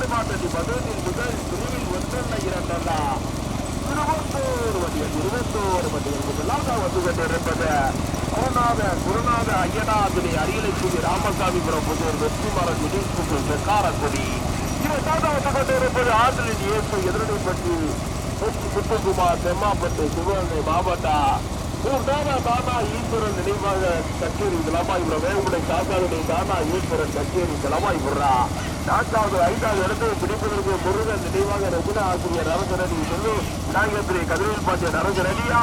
கொண்டிருக்கும் பூஜ்ஜியத்து மாற்றத்தி பதினெட்டில் முதல் பிரிவில் ஒன்றல்ல இரண்டல்ல. இருபத்தோரு வண்டிகள் இருபத்தோரு வண்டிகள் முதலாக வந்து கொண்டிருப்பது. குருநாத குருநாத ஐயனாதிரி அரியலட்சுமி ராமசாமிபுரம் புதூர் வெற்றிமாறன் திடீர் புதூர் காரக்குடி இரண்டாக வந்து கொண்டிருப்பது. ஆற்றிலின் இயேசு எதிரடைப்பட்டி முத்துக்குமார் செம்மாப்பட்டு சிவகங்கை மாவட்டா. தானா தானா ஈஸ்வரன் நினைவாக கச்சேரி கிளமாய் விட வேகுடை சாசாவுடைய தானா ஈஸ்வரன் கச்சேரி கிளமாய் விடுறா நான்காவது ஐந்தாவது இடத்தை பிடிப்பதற்கு முருகன் நினைவாக ரகுல ஆசிரியர் அரசரடி செல்வ விநாயகத்திரி கதிரவில் பாண்டியன் அரசரடியா?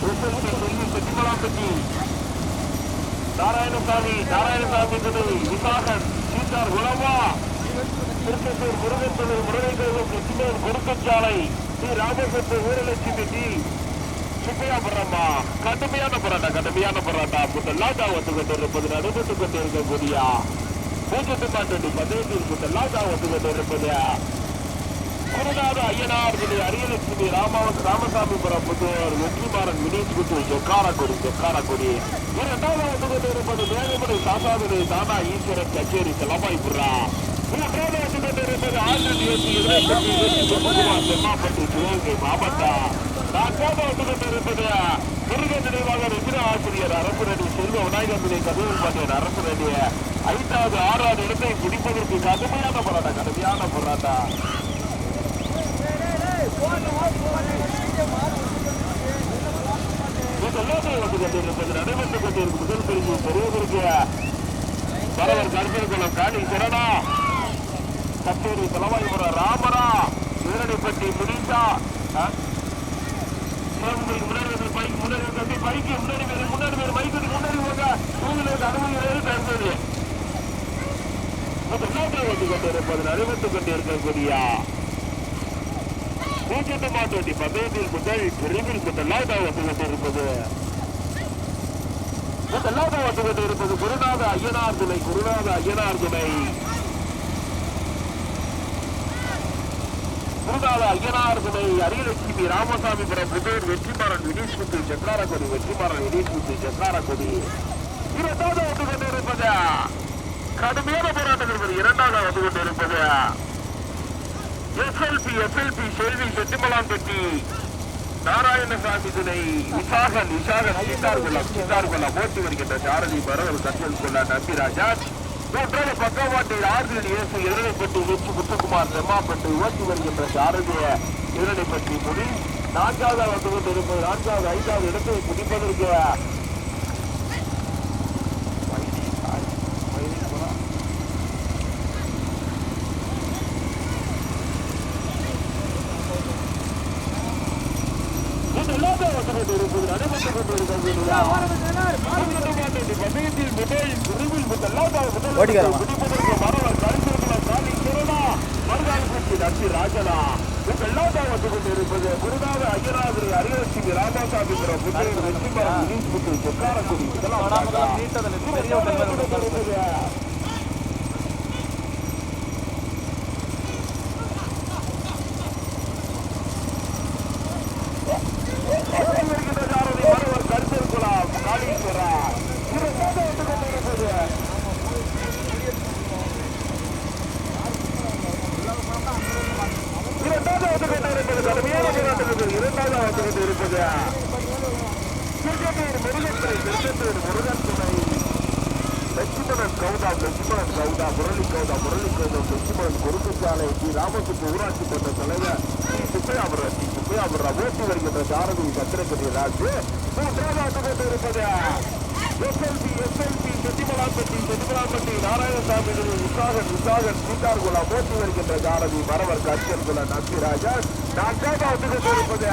சொல்லி செல்வி செட்டிமலாம்பட்டி நாராயணசாமி நாராயணசாமி துணை விசாகன் சீதார் உலவா திருப்பத்தூர் முருகன் துணை முருகன் கோவில் கிருஷ்ணன் குறுக்கச்சாலை ஸ்ரீ ராமசத்து வீரலட்சுமி டி. சுப்பையா போடுறம்மா கடுமையான போராட்டம் கடுமையான போராட்டம். முதலாக வந்து கொண்டிருப்பது நடைபெற்றுக் கொண்டிருக்கக்கூடிய பூஜ்ஜியத்து மாட்டு வந்து கொண்டிருப்பது. குருநாத ஐயனார் அரியலட்சுமி ராமாவத் ராமசாமிபுரம் புதூர் வெற்றிமாறன் வினீத் குத்து ஜொக்காரக்குடி ஜொக்காரக்குடி இரண்டாவது வந்து கொண்டிருப்பது தானா ஈஸ்வரன் கச்சேரி செலவாய்ப்புறா மூன்றாவது வந்து கொண்டிருப்பது ஆளுநர் ஏசி எதிர்கட்சி வெற்றி சிவகங்கை மாவட்டம் நான்காவது வந்து கொண்டிருப்பது முருகன் நினைவாக ருத்ர ஆசிரியர் அரசுரடி செல்வ விநாயகர் கதவு பாண்டியன் அரசுரடியை ஐந்தாவது ஆறாவது இடத்தை பிடிப்பதற்கு கடுமையான போராட்டம் கடுமையான போராட்டம். இதெல்லாமே நடைபெற்றுக் கொண்டிருக்கும் முதல் பிரிவு பெறுவதற்கு பரவர் கருப்பர்குளம் காணி சரணா. கத்தூரி தலைவாய்புரம் ராமரா. வீரடிப்பட்டி முனிஷா முன்னாடி பைக் முன்னாடி பைக்கு முன்னாடி முன்னாடி பைக்கு முன்னாடி போங்க. உங்களுக்கு அனுமதி வேறு வந்து கொண்டிருப்பது நடைபெற்றுக் கொண்டிருக்கக்கூடிய பூஜ்ஜியத்து மாட்டோட்டி பந்தயத்தில் முதல் பிரிவில் முதலாவது வந்து கொண்டிருப்பது. முதலாவது வந்து கொண்டிருப்பது குருநாத ஐயனார் துணை குருநாத ஐயனார் துணை. குருநாத ஐயனார் துணை அரியலட்சுமி ராமசாமிபுரம் புதூர் வெற்றிமாறன் வினீஷ் குத்து சக்கராரக்கொடி வெற்றிமாறன் வினீஷ் குத்து சக்கராரக்கொடி இருபதாவது வந்து கொண்டிருப்பது. கடுமையான போராட்டம். இருப்பது இரண்டாவது வந்து கொண்டிருப்பது எஸ்எல்பி எஸ்எல்பி செல்வி செட்டிமலாம் பெட்டி. நாராயணசாமி துணை. விசாகன் விசாகன் சீதார்குளம் சீதார்குளம் ஓட்டி வருகின்ற சாரதி பரவர் கட்டல் கொள்ள நம்பி ராஜா மூன்றாவது பக்கவாட்டை ஆறுதல் இயேசு எதிரடைப்பட்டி வெற்றி முத்துக்குமார் செம்மாப்பட்டு ஓட்டி வருகின்ற சாரதிய எதிரடைப்பட்டி முடி. நான்காவது வந்து கொண்டிருப்பது நான்காவது ஐந்தாவது இடத்தை முடிப்பதற்கு இதெல்லாமே வந்து கொண்டு இருப்பது நடைபெற்றுக் கொண்டிருக்கிறது பந்தயத்தில் முதல் பிரிவில் முதலாவது ஓட்டிக்காரம்மா. பிடிப்பதற்கு மரவர் கருத்திருக்கலாம் காலி கிரணா மருதாளுக்கு நம்பி ராஜனா இதெல்லாமே வந்து கொண்டிருப்பது குருநாத ஐயனாதிரி அரியலட்சுமி ராமசாமிபுரம் புத்தகை வெற்றிமரம் வினீத் புத்து சொக்காரக்குடி இதெல்லாம் வனாந்தரம் நீட்டதில் பெரிய ஒரு தன்மை வந்து கொண்டிருப்பது. வருகின்ற சாரதி மரவர் கருத்திருக்கலாம் காளீஸ்வரா இதெல்லாமே வந்து கொண்டிருப்பது இரண்டாவது வந்து கொண்டிருப்பது கடுமையான போராட்டத்தில் இரண்டாவது வந்து கொண்டிருப்பது திருச்செந்தூர் முருகன் துணை திருச்செந்தூர் முருகன் துணை லட்சுமணன் கவுதா லட்சுமணன் கவுதா முரளி கவுதா முரளி கவுதா லட்சுமணன் குறுக்குச்சாலை டி ராமசுப்பு ஊராட்சி மன்ற தலைவர் டி சுப்பையாபுரம் டி ஓட்டி வருகின்ற சாரதி சத்திரக்கடி ராஜு மூன்றாவது வந்து கொண்டிருப்பது எஸ்எல்பி எஸ்எல்பி செட்டிமலாம்பட்டி செட்டிமலாம்பட்டி நாராயணசாமி விசாகன் விசாகன் சீதார்குலா ஓட்டி வருகின்ற சாரதி மரவர் கச்சன்குல நம்பிராஜன் நான்காவது வந்து கொண்டிருப்பது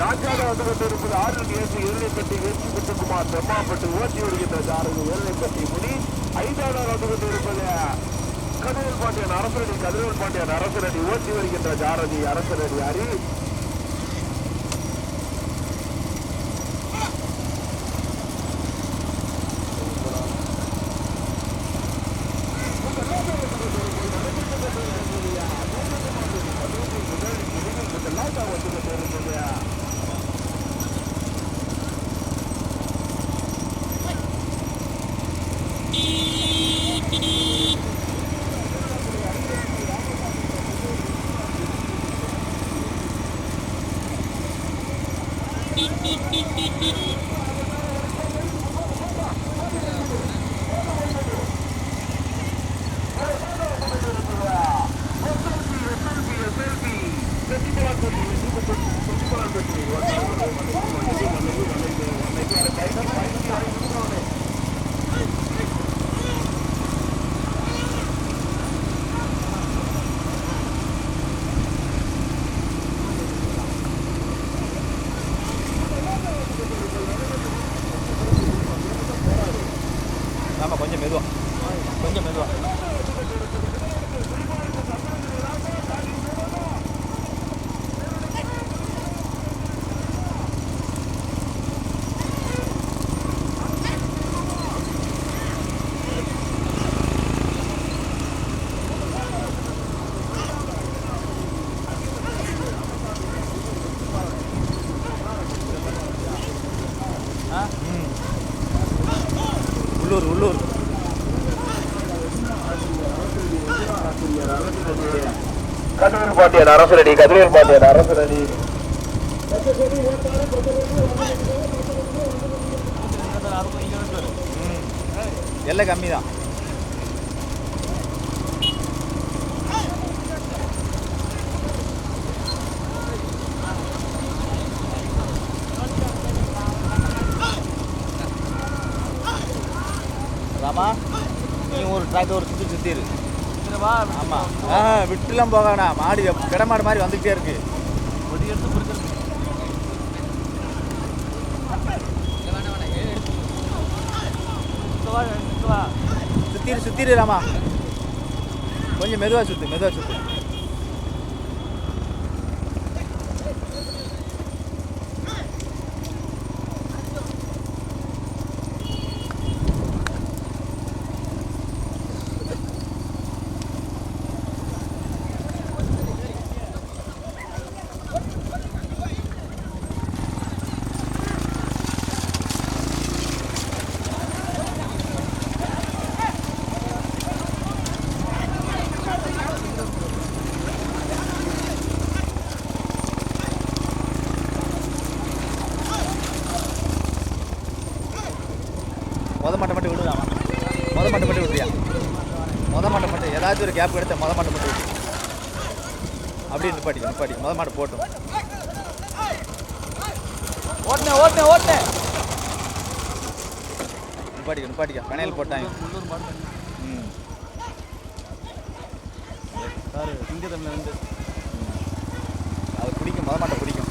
நான்காவது வந்து கொண்டிருப்பது ஆறு ஏசி எல்லைப்பட்டி வெற்றி குட்டுக்குமார் செம்மாப்பட்டு ஓட்டி வருகின்ற சாரதி எல்லைப்பட்டி முனி. ஐந்தாவது வந்து கொண்டிருப்பது கதிரவேல் பாண்டியன் அரசரடி கதிரவேல் பாண்டியன் அரசரடி ஓட்டி வருகின்ற ஜாரதி அரசரடி ஹரி பாண்டியன் அரசரடி கதிரவேல் பாண்டியன் அரசரடி. ம். எல்லை கம்மி தான் ராமா நீ ஒரு டிராக்டர் ஒரு சுற்றி சுற்றிரு ஆமாம் ஆ விட்டுலாம் மாடு எப்- கிட மாடு மாதிரி வந்துக்கிட்டே இருக்கு. சுத்திரு சுத்திரு ராமா. கொஞ்சம் மெதுவா சுத்து மெதுவா சுத்து. முத மாட்டை மட்டும் விடுதாமா முத மாட்டை மட்டும் விடுறியா? முத மாட்டை மட்டும் ஏதாச்சும் ஒரு கேப் கிடைச்சா முத மாட்டை மட்டும் விடு. அப்படியே நிப்பாட்டி நிப்பாட்டி. முத மாட்டை போட்டும். ஓட்டினேன் ஓட்டினேன் ஓட்டினேன் நிப்பாட்டிக்க நிப்பாட்டிக்க. கணையில் போட்டாங்க. ம். அது பிடிக்கும் முத மாட்டை பிடிக்கும்.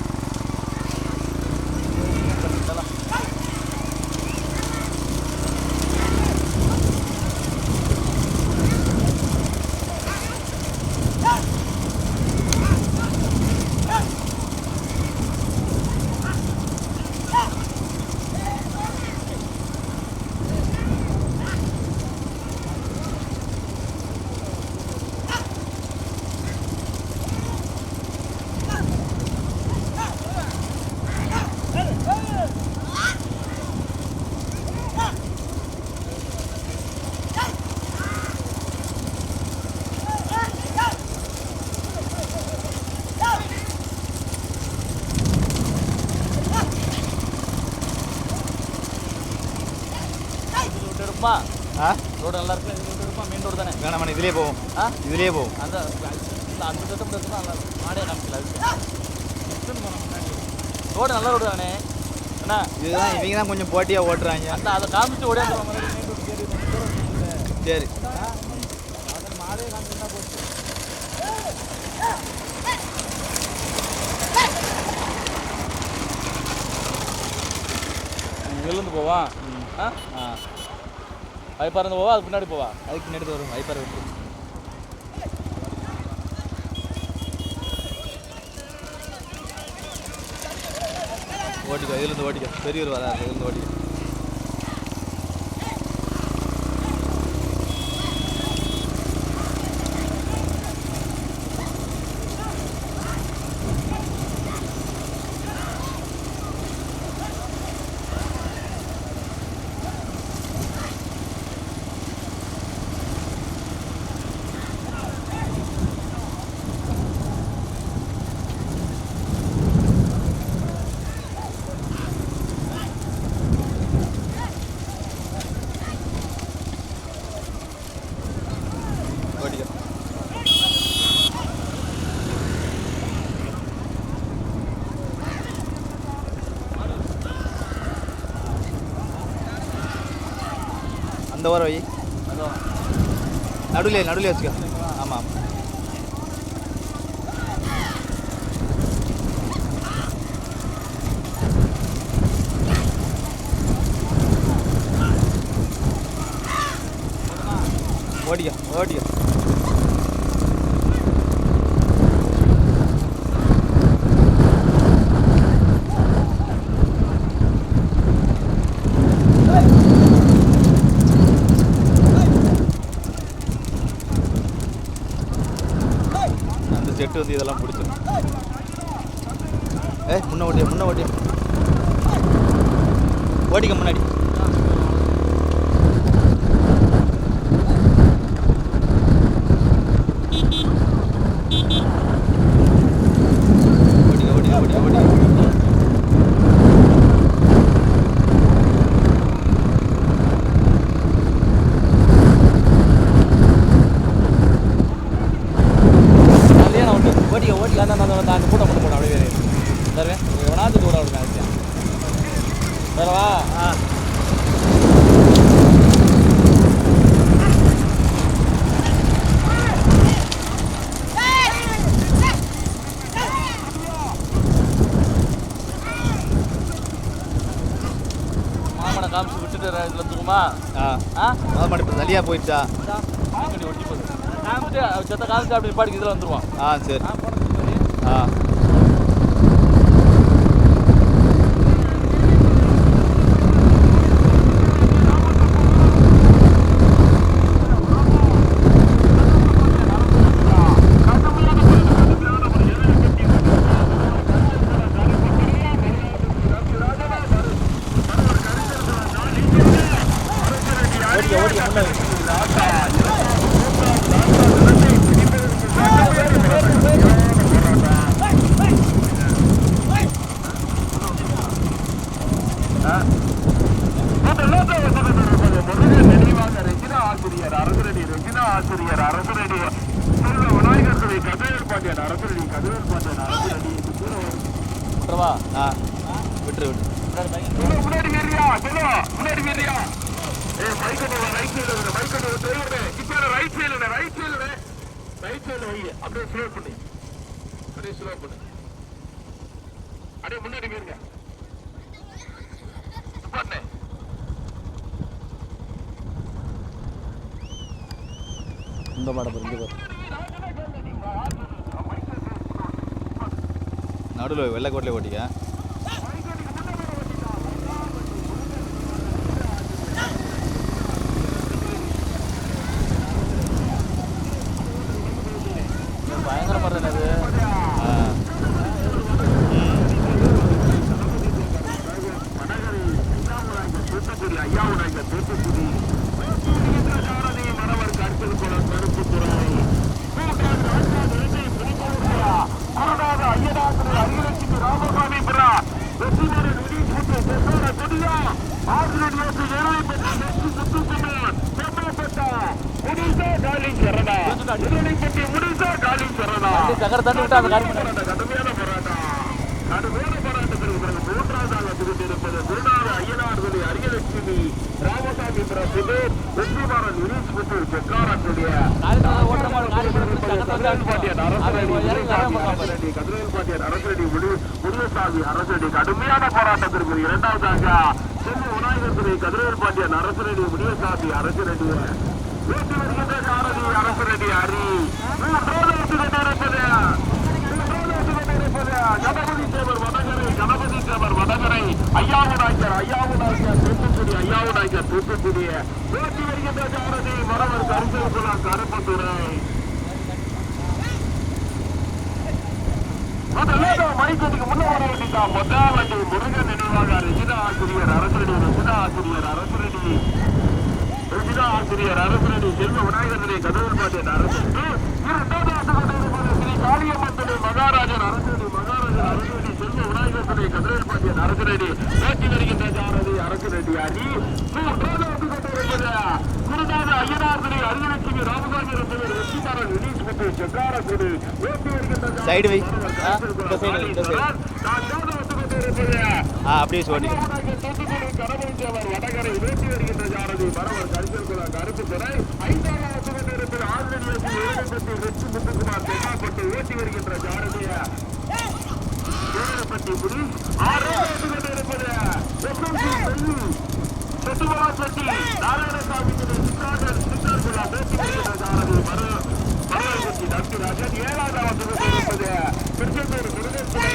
எடுப்பா ஆ? ரோடு நல்லா இருக்கு இது எடுப்பா மெயின் ரோடு தானே? வேணாம் இதுலேயே போவோம். ஆ? இதுலேயே போவோம். அந்த இந்த அந்த திட்டம் எடுத்துனா நல்லா இருக்கும் மாடே காமிக்கல அதுக்கு. ரோடு நல்ல ரோடு தானே? என்ன இதுதான் இவங்க தான் கொஞ்சம் போட்டியாக ஓட்டுறாங்க. அந்த அதை காமிச்சு ஓடியாந்து மெயின் ரோடு கேரி சரி. மாடே காமிச்சுன்னா போச்சு. இங்கிருந்து போவா? ஆ? ஆ. வைப்பார் பறந்து போவா அது பின்னாடி போவா? அதுக்கு பின்னாடி வரும் வைப்பார் விட்டு. ஓட்டிக்கோ இதுலேருந்து ஓட்டிக்கோ பெரியவர் வராது இதுலேருந்து ஓட்டிக்கோ இந்த வாரம் வை நடுவில் நடுவில் வச்சுக்கோ ஆமாம் ஓடிக்கோ ஓடிக்கோ அந்த வந்து இதெல்லாம் பிடிச்சிடும் ஏ முன்ன ஓட்டியா முன்ன ஓட்டியா? ஓடிக்க முன்னாடி ஓடிக்க ஓடிக்க ஓடிக்க ஓடிக்க கல்யாணம் உண்டு ஓட்டிக்க ஓட்டிக்க அந்த அந்த அந்த அங்கே கூட்டம் பண்ண போட அப்படியே தருவேன் எவனாவது கூட விடுங்க அதுக்கு வேறவா ஆ மாமனை காமிச்சு விட்டுட்டு இதில் தூக்குமா ஆ? ஆ முத மாட்டு இப்போ தனியாக போயிடுச்சா ஒட்டி போகுது. காமிச்சு செத்த காமிச்சு அப்படி பாட்டுக்கு இதில் வந்துருவான். ஆ சரி. ஆ போன ஆ ஓடிக்க ஓடிக்க முன்னாடி ஆசிரியர் அரசரடி ரெஜினா ஆசிரியர் அரசரடி செல்வ விநாயகர் துறை கதிரேல் பாண்டியன் அரசரடி கதிரேல் பாண்டியன் அரசரடி விட்டுறவா ஆ விட்டுரு விட்டுரு முன்னாடி பையன் செல்வ, முன்னாடி வீரியா செல்வா முன்னாடி வீரியா ஏ மைக்கெட்டு ரைட் சைடுல மைக்கெட்டு தெரியுது இப்ப ரைட் சைடுல ரைட் சைடுல ரைட் சைடுல வை அப்படியே ஸ்லோ பண்ணு. அப்படியே ஸ்லோ பண்ணு. அப்படியே முன்னாடி பண்ணு. இந்த மாடம் இருந்து நடுவில் வெள்ளைக்கோட்டில் ஓட்டிக்க பயங்கரமா இருந்தது ஆ தூத்துக்குடி ஐயாவுடைய தூத்துக்குடி சாரதி மணவர் கருத்தில் குள கருப்பு துறை குருநாத ஐயனாத்திரி அரியலட்சுமி ராமசாமி புரா வெற்றிமணி நிதி சுற்று செசோட கொடியா ஆசிரியர் ஏழை பெற்ற வெற்றி சுத்துக்குமார் செம்மப்பட்ட முடிசா காலி சரணா திருநெல்வேலி முடிசா காலி சரணா வண்டி சக்கர தண்ணி விட்டு அந்த காரி பண்ண போராட்டம், கடுமையான போராட்டம். கடுமையான போராட்டத்திற்கு பிறகு மூன்றாவதாக திரும்பியிருப்பது குருநாத ஐயனார் துணை அரியலட்சுமி ராமசாமி பிரபு வெற்றிமாறன் வினீஷ் புத்தூர் அரசரடி கதிரவேல் பாண்டியன் அரசரடி முனியசாமி அரசரடி கடுமையான போராட்டத்திற்கு இரண்டாவதாக செல்வ விநாயகர் துறை கதிரவேல் பாண்டியன் அரசரடி முனியசாமி அரசரடி வீட்டு வருகின்ற அரசரடி அரி. மூன்றாவது வெற்றி கொண்டிருப்பது கணபதி தேவர் வடகரை கணபதி தேவர் வடகரை ஐயாவு நாய்க்கர் ஐயாவு நாய்க்கர் தூத்துக்குடி ஐயாவு நாய்க்கர் தூத்துக்குடி வருகின்ற சாரதி மரவர் கருத்து கருப்புத்துறை முன்ன முதல் முருகன் நினைவாக ரெஜினா ஆசிரியர் அரசரடி ரெஜினா ஆசிரியர் அரசரடி ரெஜினா ஆசிரியர் அரசரடி செல்வ விநாயகரடி கதவல் பாண்டியன் அரசரடி இரண்டாவது ஆண்டு ஸ்ரீ காளியம்மன் மகாராஜன் அரசரடி மகாராஜன் சைடு வை. இந்த சைடு இந்த சைடு ஆ அப்படியே வச்சு ஓட்டிக்க கடமைச்சவர் வடகரை வேட்டி வருகின்ற ஜாரதி மரவர் கரிசல்குளம் கருப்பு துறை ஐந்தாவது சுகந்திரத்தில் ஆந்திரேசி ஏழப்பட்டி வெற்றி முத்துக்குமார் தென்னாப்பட்டு ஓட்டி வருகின்ற ஜாரதிய ஏழப்பட்டி புரி ஆறாவது சுகந்திரத்தில் எஸ்எம்சி செல்வி செட்டுமலா செட்டி நாராயணசாமி சித்தார்த்தன் சித்தார்குலா ஓட்டி வருகின்ற ஜாரதி மர மரவர்கட்சி நம்பிராஜன் ஏழாவது சுகந்திரத்தில் திருச்செந்தூர் முருகேஸ்வரி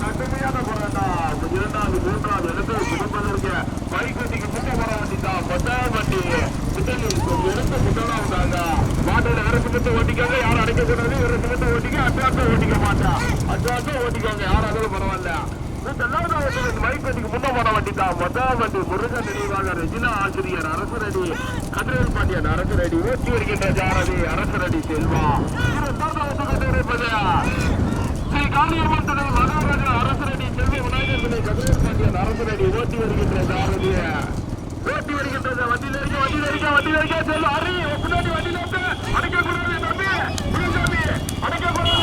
கடுமையான போராட்டம். இரண்டாவது மூன்றாவது இடத்தில் பிடிப்பதற்கு பைக்கட்டிக்கு முட்டை போட வேண்டிதான் பத்தாம் வண்டி முதலில் எடுத்து முதலாம் வந்தாங்க மாட்டோட வேற சிமத்தை ஓட்டிக்காங்க. யாரும் அடைக்க கூடாது வேற சிமத்தை ஓட்டிக்க அட்வான்ஸா ஓட்டிக்க மாட்டா. அட்வான்ஸா ஓட்டிக்காங்க. யாராலும் பரவாயில்ல. மைக்கட்டிக்கு முன்ன போட வேண்டிதான் மொத்தம் வண்டி முருகன் நினைவாக ரெஜினா ஆசிரியர் அரசரடி கதிரேல் பாண்டியன் அரசரடி ஓட்டி வருகின்ற ஜாரதி அரசரடி செல்வா. இரண்டாவது இருப்பது ஸ்ரீ காளியம்மன் துணை மகாராஜா அரசரடி செல்வி விநாயகர் துணை கதிரேல் பாண்டியன் அரசரடி ஓட்டி வருகின்ற ஜாரதி ஓட்டி வருகின்றது வண்டியில இருக்க வண்டியில இருக்க வண்டியில இருக்க. செல்வா அரி பின்னாடி வண்டியில இருக்கு. அடைக்க கூடாது தம்பி. முருகசாமி அடைக்க கூடாது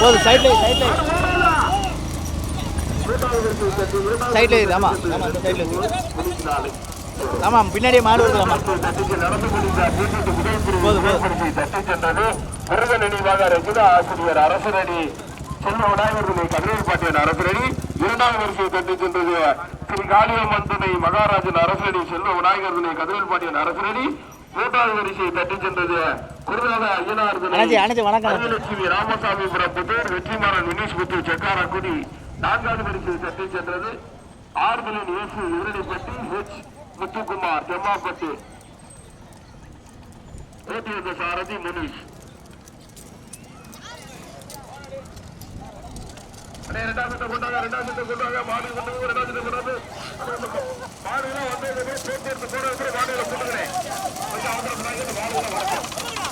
போதும் சைட்ல சைட்ல சைட்ல இரு ஆமா ஆமா அந்த சைட்ல இரு. ஆமாம் பின்னாடியே மாடு வருதுலாமா போதும், போதும். முருகன் நினைவாக ரஜிதா ஆசிரியர் அரசரடி செல்வ விநாயகர்களை கதிரேல் பாட்டியன் அரசரடி இரண்டாம் வரிசையை தட்டி சென்றது திரு காளியம்மன் துணை மகாராஜன் அரசரடி செல்வ விநாயகர்களை துணை கதிரேல் அரசரடி மூன்றாவது வரிசையை தட்டி சென்றது குருநாத ஐயனார் துணை ராமசாமி புத்தூர் வெற்றிமாறன் வினீஷ் புத்தூர் செக்காரக்குடி நான்காவது வரிசையை தட்டி சென்றது ஆறுதலின் இயேசு உருளைப்பட்டி ஹெச் முத்துக்குமார் தெம்மாப்பட்டு ஓட்டி வந்த சாரதி முனிஷ் அண்ணே, ரெண்டாவது சுத்தை கொண்டாங்க ரெண்டாம் சுத்தை கொண்டாங்க. மாடு கொண்டு ரெண்டாவது கொண்டாந்து மாடுலாம் வந்து. போக்குவரத்து போறது மாடுகளை போட்டுக்கிறேன் கொஞ்சம் அவசரப்படாங்க மாடுகளை